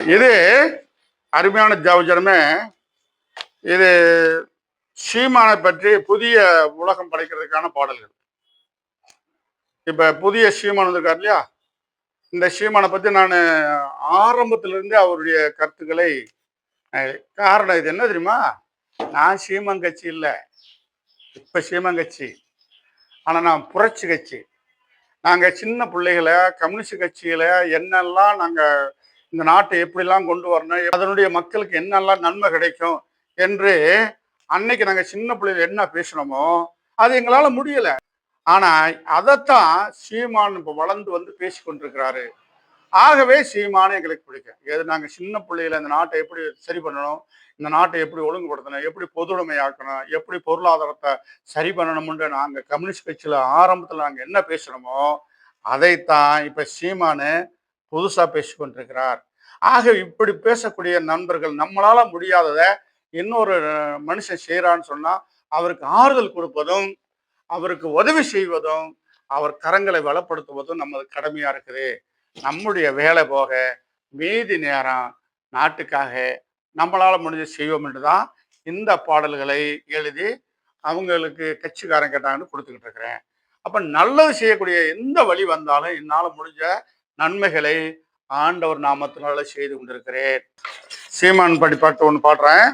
இது அருமையான ஜாவஜனமே. இது சீமானை பற்றி புதிய உலகம் படைக்கிறதுக்கான பாடல்கள். இப்ப புதிய சீமான் வந்திருக்கார் இல்லையா? இந்த சீமானை பத்தி நான் ஆரம்பத்திலிருந்தே அவருடைய கருத்துக்களை காரணம் இது என்ன தெரியுமா? நான் சீமான் கட்சி இல்லை. இப்ப சீமான் கட்சி. ஆனா நான் புரட்சி கட்சி. நாங்க சின்ன பிள்ளைகளை கம்யூனிஸ்ட் கட்சியில என்னெல்லாம் நாங்கள் இந்த நாட்டை எப்படிலாம் கொண்டு வரணும் அதனுடைய மக்களுக்கு என்னெல்லாம் நன்மை கிடைக்கும் என்று அன்னைக்கு நாங்கள் சின்ன பிள்ளைகள் என்ன பேசினோமோ அது எங்களால் முடியல. ஆனால் அதைத்தான் சீமான் இப்போ வளர்ந்து வந்து பேசி கொண்டிருக்கிறாரு. ஆகவே சீமானு எங்களுக்கு பிடிக்கும் எது நாங்கள் சின்ன பிள்ளையில இந்த நாட்டை எப்படி சரி பண்ணணும் இந்த நாட்டை எப்படி ஒழுங்குபடுத்தணும் எப்படி பொதுவுடைமையாக்கணும் எப்படி பொருளாதாரத்தை சரி பண்ணணும்னு நாங்கள் கம்யூனிஸ்ட் கட்சியில் ஆரம்பத்தில் நாங்கள் என்ன பேசுறோமோ அதைத்தான் இப்போ சீமானு புதுசாக பேசி கொண்டிருக்கிறார். ஆக இப்படி பேசக்கூடிய நண்பர்கள் நம்மளால முடியாததை இன்னொரு மனுஷன் செய்யறான்னு சொன்னா அவருக்கு ஆறுதல் கொடுப்பதும் அவருக்கு உதவி செய்வதும் அவர் கரங்களை வளப்படுத்துவதும் நமது கடமையா இருக்குது. நம்முடைய வேலை போக மீதி நேரம் நாட்டுக்காக நம்மளால முடிஞ்ச செய்வோம் என்று தான் இந்த பாடல்களை எழுதி அவங்களுக்கு கட்சிக்காரன் கேட்டாங்கன்னு கொடுத்துக்கிட்டு இருக்கிறேன். அப்ப நல்லது செய்யக்கூடிய எந்த வழி வந்தாலும் என்னால் முடிஞ்ச நன்மைகளை ஆண்டவர் நாமத்தினால செய்து கொண்டிருக்கிறேன். சீமான் படி பாட்டு ஒன்று பாடுறேன்.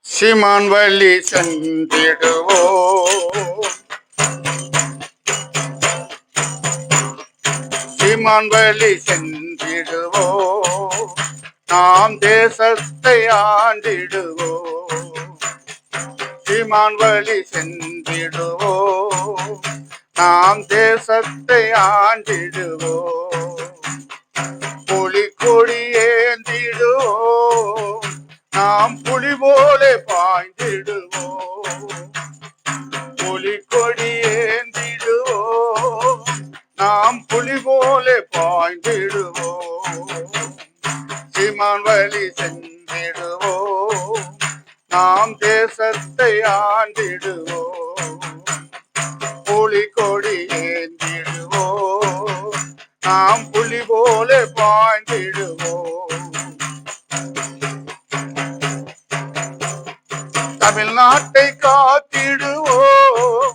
சீமான் வள்ளி சென்றிடுவோ சீமான் வழி சென்றிடுவோ. நாம் தேசத்தை ஆண்டிடுவோ. சீமான் வழி சென்றிடுவோ. நாம் தேசத்தை ஆண்டிடுவோ. கொடி ஏந்திடுவோம். நாம் புலி போல பாய்ந்திடுவோம். புலி கொடி ஏந்திடுவோம். நாம் புலி போல பாய்ந்திடுவோம். சீமான் வழி சென்றிடுவோம். நாம் தேசத்தை ஆண்டிடுவோம். புலி கொடி ஏந்திடுவோம். நாம் புலி போல பாய்ந்திடுவோம் தமிழ்நாட்டை காத்திடுவோம்.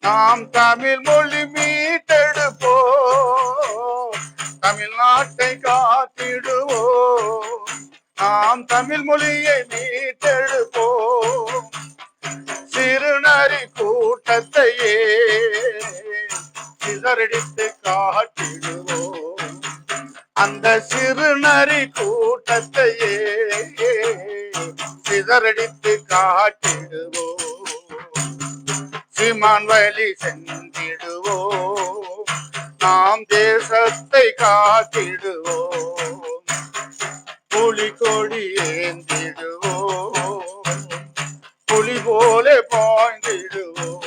நாம் தமிழ் மொழி மீட்டெடுப்போம். தமிழ்நாட்டை காத்திடுவோம். நாம் தமிழ் மொழியை மீட்டெடுப்போம். சிறுநரி கூட்டத்தையே சிதறடித்து காட்டிடுவோம். அந்த சிறுநரி கூட்டத்தையே சிதறடித்து காட்டிடுவோம் சீமான் வழி சென்றிடுவோம் நாம் தேசத்தை காத்திடுவோம் புலி கொடி ஏந்திடுவோம் புலி போல பாய்ந்திடுவோம்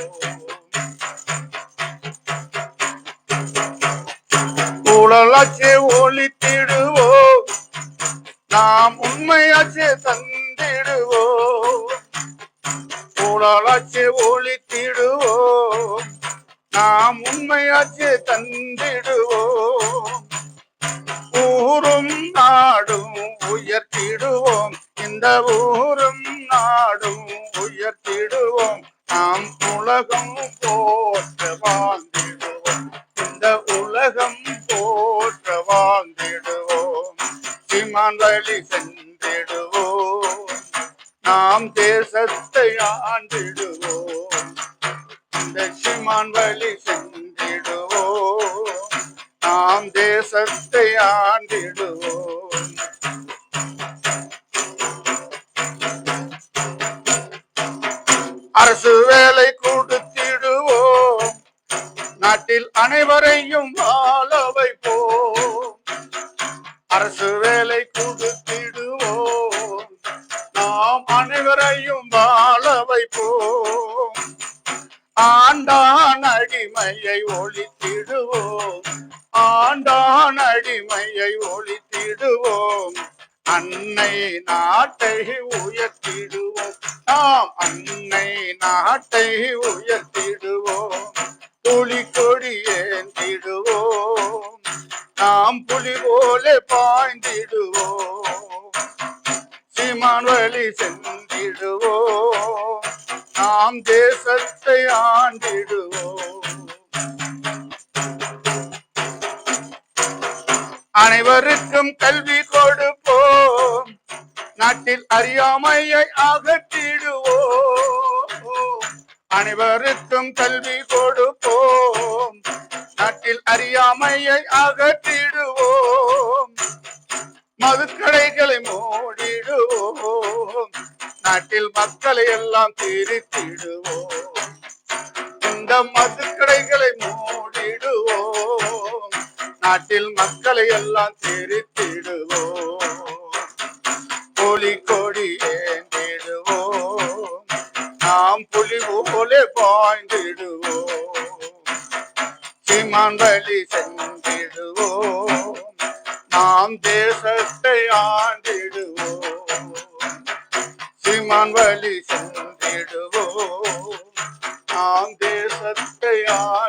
ஊழலாச்சே ஒழித்திடுவோம் நாம் உண்மையாச்சே தந்திடுவோம் ஊழலாச்சே ஒழித்திடுவோம் நாம் உண்மையாச்சு தந்திடுவோம். ஊரும் நாடும் உயர்த்திடுவோம். இந்த ஊரும் நாடும் உயர்த்திடுவோம். நாம் உலகம் போற்ற வாழ்ந்திடுவோம். இந்த உலகம் போற்ற வாழ்ந்திடுவோம். சிமான் வழி சென்றிடுவோம். நாம் தேசத்து ஆண்டிடுவோம் இந்த வழி சென்றிடுவோம் நாம் தேசத்தை ஆண்டிடுவோம் அரசு வேலை கொடுத்திடுவோம். நாட்டில் அனைவரையும் வாழ வைப்போம். அரசு வேலை கொடு வைப்போம் ஆண்டான் அடிமையை ஒழித்திடுவோம். ஆண்டான் அடிமையை ஒழித்திடுவோம். அன்னை நாட்டை உயர்த்திடுவோம். நாம் அன்னை நாட்டை உயர்த்திடுவோம். புலி கொடி ஏந்திடுவோம். நாம் புலி போல பாய்ந்திடுவோம். சிமான் வழி சென்றிடுவோம். நாம் தேசத்தை ஆண்டிடுவோம். அனைவருக்கும் கல்வி கொடுப்போம். நாட்டில் அறியாமையை அகற்றிடுவோம். அனைவருக்கும் கல்வி கொடுப்போம். நாட்டில் அறியாமையை அகற்ற நாட்டில் மக்களை எல்லாம் திருத்திடுவோம் இந்த மது கடைகளை மூடிடுவோம். நாட்டில் மக்களை எல்லாம் திருத்திடுவோம் புலி கொடி ஏந்திடுவோம். நாம் புலி போல பாய்ந்திடுவோம். சீமான் வழி சென்றிடுவோம். நாம் தேசத்தை ஆண்டிடுவோம். சீமான் வழி சென்றிடுவோம். நாம் தேசத்தை ஆண்டிடுவோம்